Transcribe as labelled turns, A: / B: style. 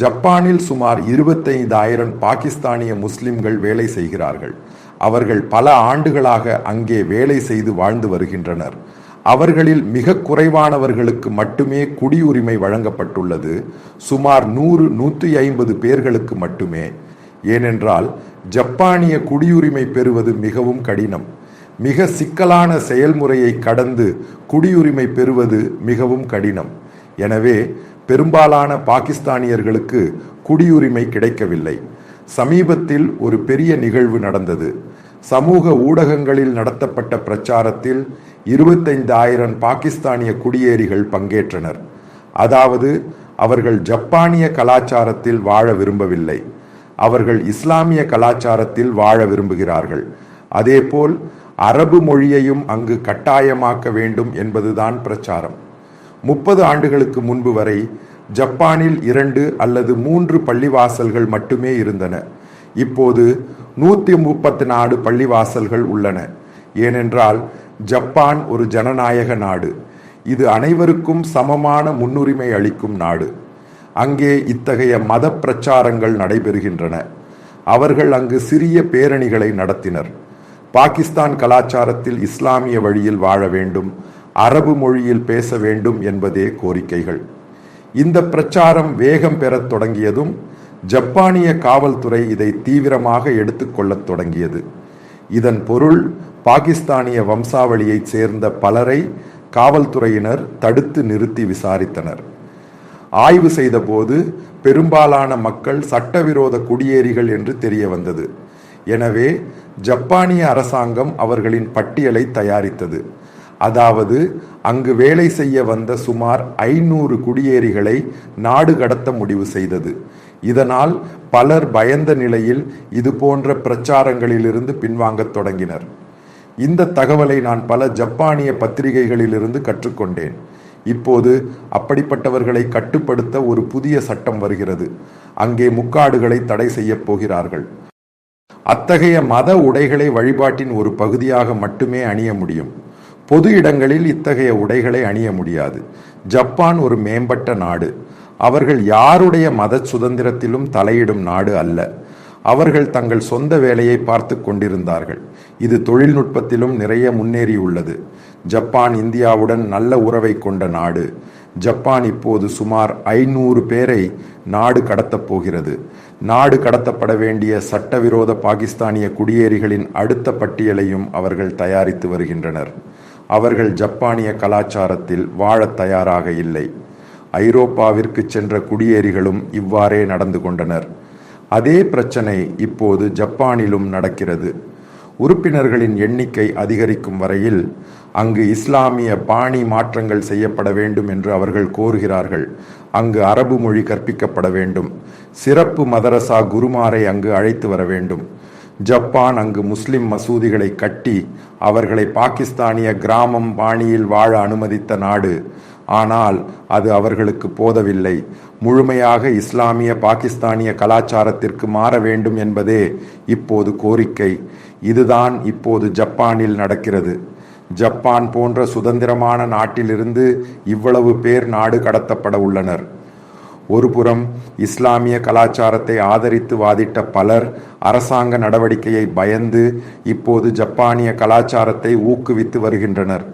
A: ஜப்பானில் சுமார் இருபத்தைந்தாயிரம் பாகிஸ்தானிய முஸ்லிம்கள் வேலை செய்கிறார்கள். அவர்கள் பல ஆண்டுகளாக அங்கே வேலை செய்து வாழ்ந்து வருகின்றனர். அவர்களில் மிக குறைவானவர்களுக்கு மட்டுமே குடியுரிமை வழங்கப்பட்டுள்ளது. சுமார் நூறு நூற்றி ஐம்பது பேர்களுக்கு மட்டுமே. ஏனென்றால் ஜப்பானிய குடியுரிமை பெறுவது மிகவும் கடினம். மிக சிக்கலான செயல்முறையை கடந்து குடியுரிமை பெறுவது மிகவும் கடினம். எனவே பெரும்பாலான பாகிஸ்தானியர்களுக்கு குடியுரிமை கிடைக்கவில்லை. சமீபத்தில் ஒரு பெரிய நிகழ்வு நடந்தது. சமூக ஊடகங்களில் நடத்தப்பட்ட பிரச்சாரத்தில் இருபத்தைந்தாயிரம் பாகிஸ்தானிய குடியேறிகள் பங்கேற்றனர். அதாவது அவர்கள் ஜப்பானிய கலாச்சாரத்தில் வாழ விரும்பவில்லை. அவர்கள் இஸ்லாமிய கலாச்சாரத்தில் வாழ விரும்புகிறார்கள். அதேபோல் அரபு மொழியையும் அங்கு கட்டாயமாக்க வேண்டும் என்பதுதான் பிரச்சாரம். முப்பது ஆண்டுகளுக்கு முன்பு வரை ஜப்பானில் இரண்டு அல்லது மூன்று பள்ளிவாசல்கள் மட்டுமே இருந்தன. இப்போது நூற்றி முப்பத்தி நாலு பள்ளிவாசல்கள் உள்ளன. ஏனென்றால் ஜப்பான் ஒரு ஜனநாயக நாடு. இது அனைவருக்கும் சமமான முன்னுரிமை அளிக்கும் நாடு. அங்கே இத்தகைய மத பிரச்சாரங்கள் நடைபெறுகின்றன. அவர்கள் அங்கு சிறிய பேரணிகளை நடத்தினர். பாகிஸ்தான் கலாச்சாரத்தில் இஸ்லாமிய வழியில் வாழ வேண்டும். அரபு மொழியில் பேச வேண்டும் என்பதே கோரிக்கைகள். இந்த பிரச்சாரம் வேகம் பெறத் தொடங்கியதும் ஜப்பானிய காவல்துறை இதை தீவிரமாக எடுத்துக்கொள்ளத் தொடங்கியது. இதன் பொருள் பாகிஸ்தானிய வம்சாவளியைச் சேர்ந்த பலரை காவல்துறையினர் தடுத்து நிறுத்தி விசாரித்தனர். ஆய்வு செய்தபோது பெரும்பாலான மக்கள் சட்டவிரோத குடியேறிகள் என்று தெரிய வந்தது எனவே ஜப்பானிய அரசாங்கம் அவர்களின் பட்டியலை தயாரித்தது. அதாவது அங்கு வேலை செய்ய வந்த சுமார் ஐநூறு குடியேறிகளை நாடு கடத்த முடிவு செய்தது. இதனால் பலர் பயந்த நிலையில் இது போன்ற பிரச்சாரங்களிலிருந்து பின்வாங்கத் தொடங்கினர். இந்த தகவலை நான் பல ஜப்பானிய பத்திரிகைகளிலிருந்து கற்றுக்கொண்டேன். இப்போது அப்படிப்பட்டவர்களை கட்டுப்படுத்த ஒரு புதிய சட்டம் வருகிறது. அங்கே முக்காடுகளை தடை செய்யப் போகிறார்கள். அத்தகைய மத உடைகளை வழிபாட்டின் ஒரு பகுதியாக மட்டுமே அணிய முடியும். பொது இடங்களில் இத்தகைய உடைகளை அணிய முடியாது. ஜப்பான் ஒரு மேம்பட்ட நாடு. அவர்கள் யாருடைய மத சுதந்திரத்திலும் தலையிடும் நாடு அல்ல. அவர்கள் தங்கள் சொந்த வேலையை பார்த்து கொண்டிருந்தார்கள். இது தொழில்நுட்பத்திலும் நிறைய முன்னேறியுள்ளது. ஜப்பான் இந்தியாவுடன் நல்ல உறவை கொண்ட நாடு. ஜப்பான் இப்போது சுமார் ஐநூறு பேரை நாடு கடத்தப் போகிறது. நாடு கடத்தப்பட வேண்டிய சட்டவிரோத பாகிஸ்தானிய குடியேறிகளின் அடுத்த பட்டியலையும் அவர்கள் தயாரித்து வருகின்றனர். அவர்கள் ஜப்பானிய கலாச்சாரத்தில் வாழத் தயாராக இல்லை. ஐரோப்பாவிற்கு சென்ற குடியேறிகளும் இவ்வாறே நடந்து கொண்டனர். அதே பிரச்சனை இப்போது ஜப்பானிலும் நடக்கிறது. உறுப்பினர்களின் எண்ணிக்கை அதிகரிக்கும் வரையில் அங்கு இஸ்லாமிய பாணி மாற்றங்கள் செய்யப்பட வேண்டும் என்று அவர்கள் கோருகிறார்கள். அங்கு அரபு மொழி கற்பிக்கப்பட வேண்டும். சிறப்பு மதரசா குருமாரை அங்கு அழைத்து வர வேண்டும். ஜப்பான் அங்கு முஸ்லிம் மசூதிகளை கட்டி அவர்களை பாகிஸ்தானிய கிராமம் பாணியில் வாழ அனுமதித்த நாடு. ஆனால் அது அவர்களுக்கு போதவில்லை. முழுமையாக இஸ்லாமிய பாகிஸ்தானிய கலாச்சாரத்திற்கு மாற வேண்டும் என்பதே இப்போது கோரிக்கை. இதுதான் இப்போது ஜப்பானில் நடக்கிறது. ஜப்பான் போன்ற சுதந்திரமான நாட்டிலிருந்து இவ்வளவு பேர் நாடு கடத்தப்பட உள்ளனர். ஒருபுறம் இஸ்லாமிய கலாச்சாரத்தை ஆதரித்து வாதிட்ட பலர் அரசாங்க நடவடிக்கையை பயந்து இப்போது ஜப்பானிய கலாச்சாரத்தை ஊக்குவித்து வருகின்றனர்.